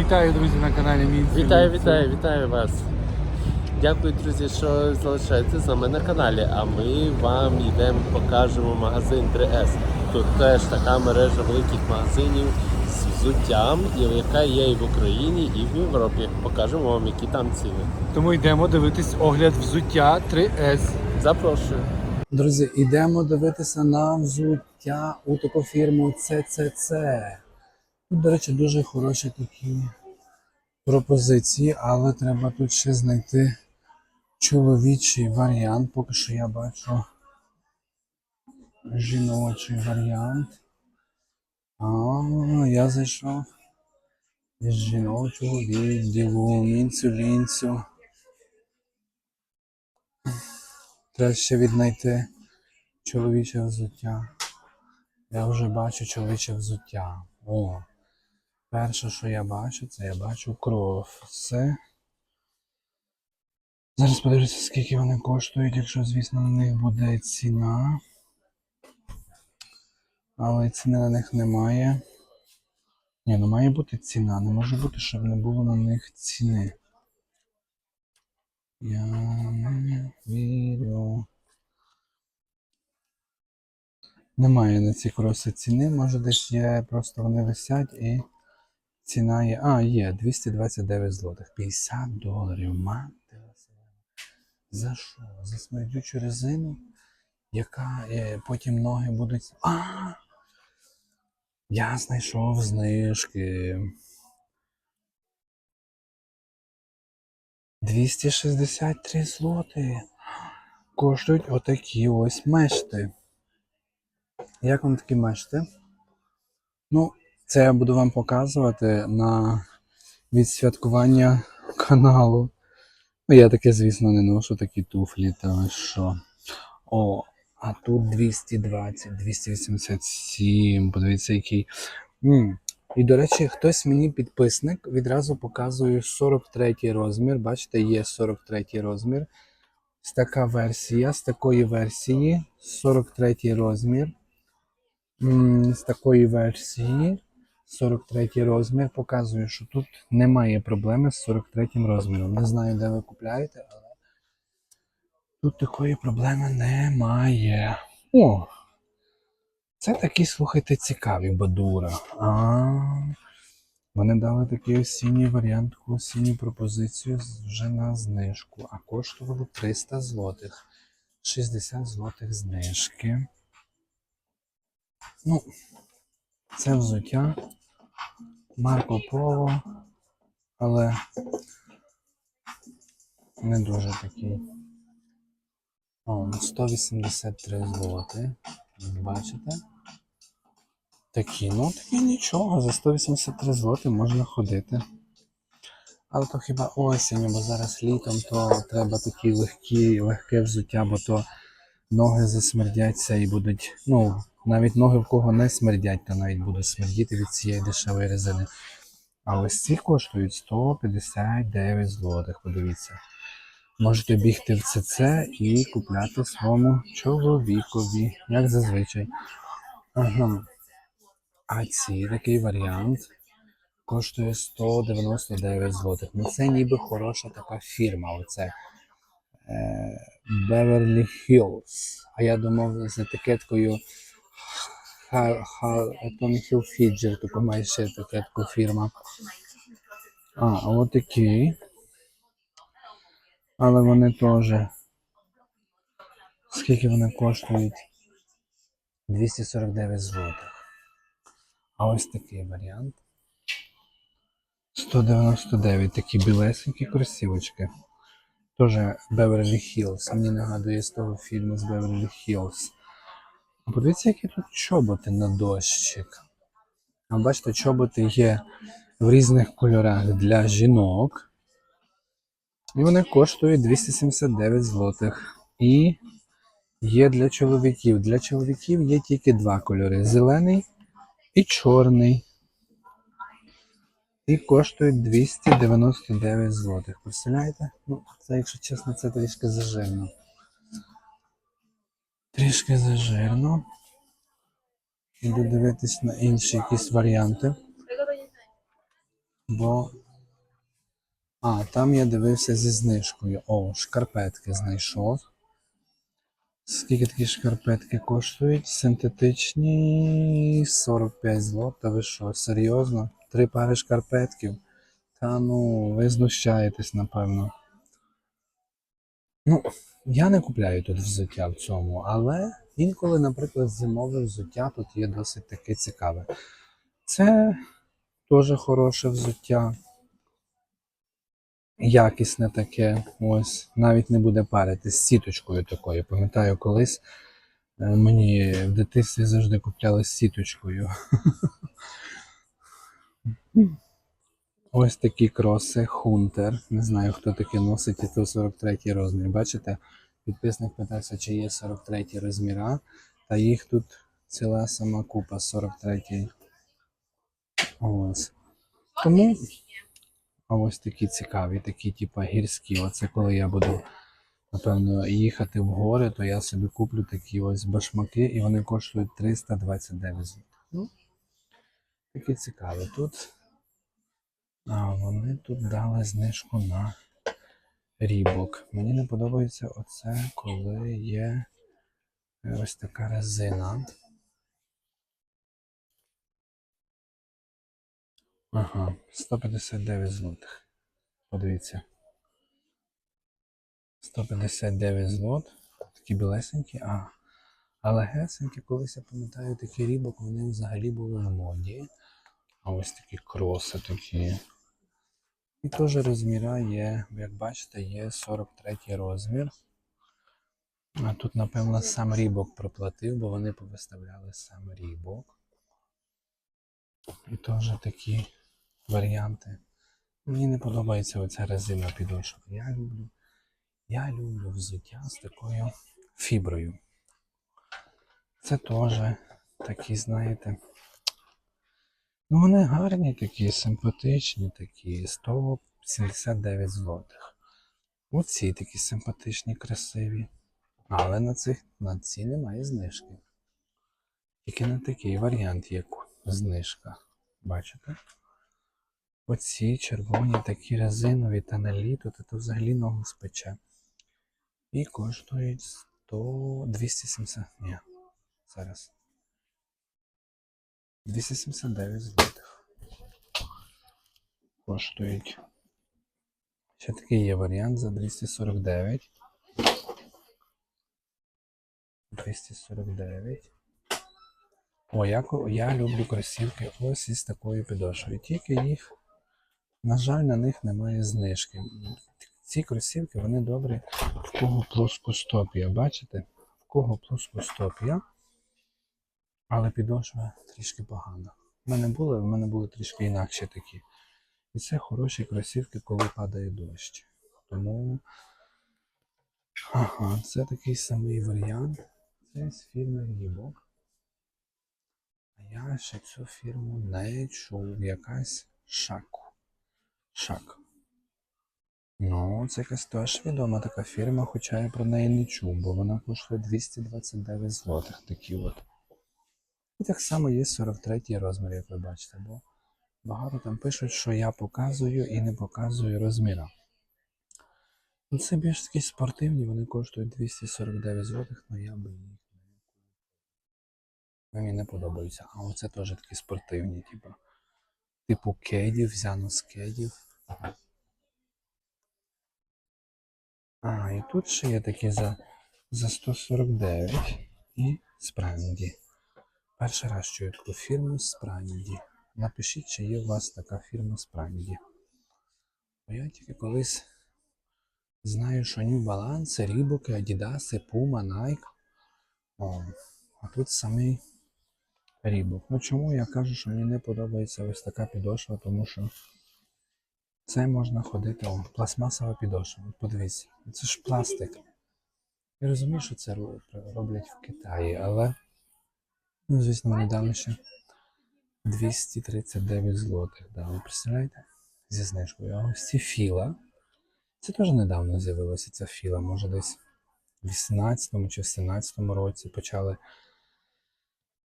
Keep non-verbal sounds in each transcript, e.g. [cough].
Вітаю, друзі, на каналі Мінський. Вітаю, вітаю, вітаю вас. Дякую, друзі, що залишаєтеся з нами на каналі. А ми вам йдемо, покажемо магазин 3S. Тут теж така мережа великих магазинів з взуттям, яка є і в Україні, і в Європі. Покажемо вам, які там ціни. Тому йдемо дивитись огляд взуття 3S. Запрошую. Друзі, йдемо дивитися на взуття у таку фірму CCC. Тут, до речі, дуже хороші такі пропозиції, але треба тут ще знайти чоловічий варіант. Поки що я бачу жіночий варіант. А, я зайшов із жіночого відділу, мінцю лінцю. Треба ще віднайти чоловіче взуття. Я вже бачу чоловіче взуття. О. Перше, що я бачу, це я бачу кроси. Зараз подивлюся, скільки вони коштують, якщо, звісно, на них буде ціна. Але ціни на них немає. Ні, ну має бути ціна. Не може бути, щоб не було на них ціни. Я не вірю. Немає на ці кроси ціни, може десь є, просто вони висять і ціна є. А, є 229 злотих. 50 доларів. Мати. За що? За смердючу резину, яка е, потім ноги будуть. А! Я знайшов знижки. 263 злоти. Коштують отакі ось мешти. Як вам такі мешти? Ну, це я буду вам показувати на відсвяткування каналу. Ну, я таке, звісно, не ношу такі туфлі, та що. О, а тут 220, 287. Подивіться, який. м І, до речі, хтось мені підписник відразу показує 43 розмір. Бачите, є 43 розмір. Ось така версія. З такої версії 43 розмір. М, З такої версії 43 розмір. Показує, що тут немає проблеми з 43 розміром. Не знаю, де ви купляєте, але тут такої проблеми немає. О! Це такі, слухайте, цікаві бадура. А, вони дали такий осінній варіант, осінню пропозицію вже на знижку, а коштувало 300 злотих. 60 злотих знижки. Ну, це взуття. Марко Поло, але не дуже такий. О, 183 злоти. Бачите? Такі, ну такі нічого, за 183 злоти можна ходити. Але то хіба осінь, бо зараз літом, то треба такі легкі, легке взуття, бо то ноги засмердяться і будуть. Ну, навіть ноги в кого не смердять, то навіть будуть смердіти від цієї дешевої резини. А ось ці коштують 159 злотих, подивіться. Можете бігти в ЦЦ і купляти своєму чоловікові, як зазвичай. Ага. А ці такий варіант коштує 199 злотих. Ну це ніби хороша така фірма. Оце е, Beverly Hills. А я думав з етикеткою Tommy Hilfiger, таку має ще етикетку фірма. А, а от такі. Але вони теж. Скільки вони коштують? 249 злотих. А ось такий варіант. 199 такі білесенькі кросівочки. Тоже Beverly Hills. Мені нагадує з того фільму з Beverly Hills. Подивіться, які тут чоботи на дощик. А бачите, чоботи є в різних кольорах для жінок. І вони коштують 279 злотих. І є для чоловіків. Для чоловіків є тільки два кольори: зелений і чорний. І коштують 299 злотих. Представляєте? Ну, це, якщо чесно, це трішки зажирно. Трішки зажирно. Іду дивитись на інші якісь варіанти. Бо. А, там я дивився зі знижкою. О, шкарпетки знайшов. Скільки такі шкарпетки коштують? Синтетичні 45 злот. Та ви що, серйозно? Три пари шкарпетків? Та ну, ви знущаєтесь, напевно. Ну, я не купляю тут взуття в цьому, але інколи, наприклад, зимове взуття тут є досить таке цікаве. Це теж хороше взуття. Якісне таке, ось, навіть не буде парити з сіточкою такою. Пам'ятаю, колись е, мені в дитинстві завжди купляли з сіточкою. [laughs] Ось такі кроси Хунтер. Не знаю, хто таке носить, і то 43 розмір. Бачите? Підписник питався, чи є 43 розміра, та їх тут ціла сама купа 43. Ось. Тому а ось такі цікаві, такі, типа гірські. Оце коли я буду, напевно, їхати в гори, то я собі куплю такі ось башмаки, і вони коштують 329 злотих. Ну, такі цікаві. Тут а вони тут дали знижку на рібок. Мені не подобається оце, коли є е, ось така резина. Ага, 159 злотих. Подивіться. 159 злот. Такі білесенькі, а. Але гесенькі, колись я пам'ятаю, такі рібок, вони взагалі були в моді. А ось такі кроси такі. І теж розміра є, як бачите, є 43 розмір. А тут, напевно, сам рібок проплатив, бо вони повиставляли сам рібок. І теж такі варіанти. Мені не подобається оця резина підошва. Я люблю, я люблю взуття з такою фіброю. Це теж такі, знаєте. Ну, вони гарні такі, симпатичні такі, 179 злотих. Оці такі симпатичні, красиві. Але на цих на ці немає знижки. Тільки на такий варіант є знижка. Бачите? Оці червоні такі резинові та на літо, то, то взагалі ногу спече. І коштують 100... 270. Ні. Зараз. 279 злотих. Коштують. Ще такий є варіант за 249. 249. О, я, я люблю кросівки ось із такою підошвою. Тільки їх, на жаль, на них немає знижки. Ці кросівки, вони добрі в кого плоскостопія. Бачите? В кого плоскостопія. Але підошва трішки погана. У мене були, в мене були трішки інакші такі. І це хороші кросівки, коли падає дощ. Тому. Ага, це такий самий варіант. Це з фірми Reebok. А я ще цю фірму не чув. Якась шаку. Шак. Ну, це якась теж відома така фірма, хоча я про неї не чув, бо вона коштує 229 злотих такі от. І так само є 43 розмір, як ви бачите, бо багато там пишуть, що я показую і не показую розміра. Ну, це більш такі спортивні, вони коштують 249 злотих, але я би їх не. Мені не подобаються. А оце теж такі спортивні, типу. Типу кедів, взяно з кедів. А, і тут ще є такі за, за 149 і спранді. Перший раз чую таку фірму Спранді. Напишіть, чи є у вас така фірма Спранді. Бо я тільки колись знаю, що New Balance, Reebok, Adidas, Puma, Nike. А тут самий Reebok. Ну чому я кажу, що мені не подобається ось така підошва, тому що це можна ходити, о, пластмасова підошва. Подивіться, це ж пластик. Я розумію, що це роблять в Китаї, але, ну, звісно, вони дали ще 239 злотих. Да, ви представляєте? Зі знижкою. А ось ці філа. Це теж недавно з'явилася ця філа. Може десь в 18-му чи в 17-му році почали,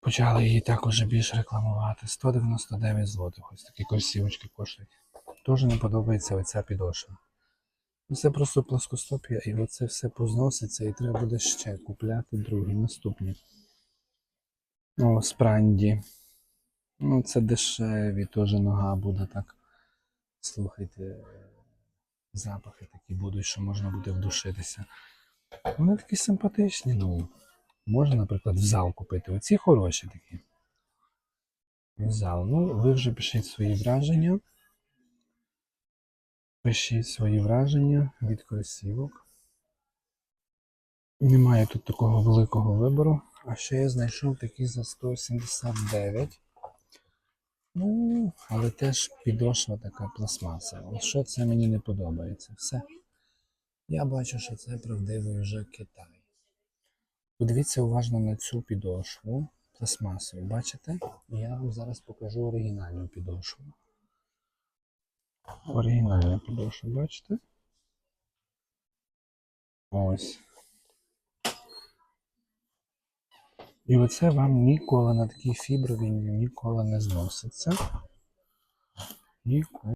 почали її також більш рекламувати. 199 злотих. Ось такі кросівочки коштують. теж не подобається оця підошва. Ну, Це просто плоскостопія, і оце все позноситься, і треба буде ще купляти другі, наступні. О, спранді. Ну, це дешеві, теж нога буде так. Слухайте, запахи такі будуть, що можна буде вдушитися. Вони такі симпатичні, ну. Можна, наприклад, в зал купити. Оці хороші такі. В зал. Ну, ви вже пишіть свої враження. Пишіть свої враження від кросівок. Немає тут такого великого вибору. А ще я знайшов такі за 179. Ну, але теж підошва така пластмаса. От що це мені не подобається. Все. Я бачу, що це правдивий вже Китай. Подивіться уважно на цю підошву пластмасову. Бачите? Я вам зараз покажу оригінальну підошву. Оригінальна підошва, бачите? Ось. І оце вам ніколи на такій фіброві ніколи не зноситься. Ніколи.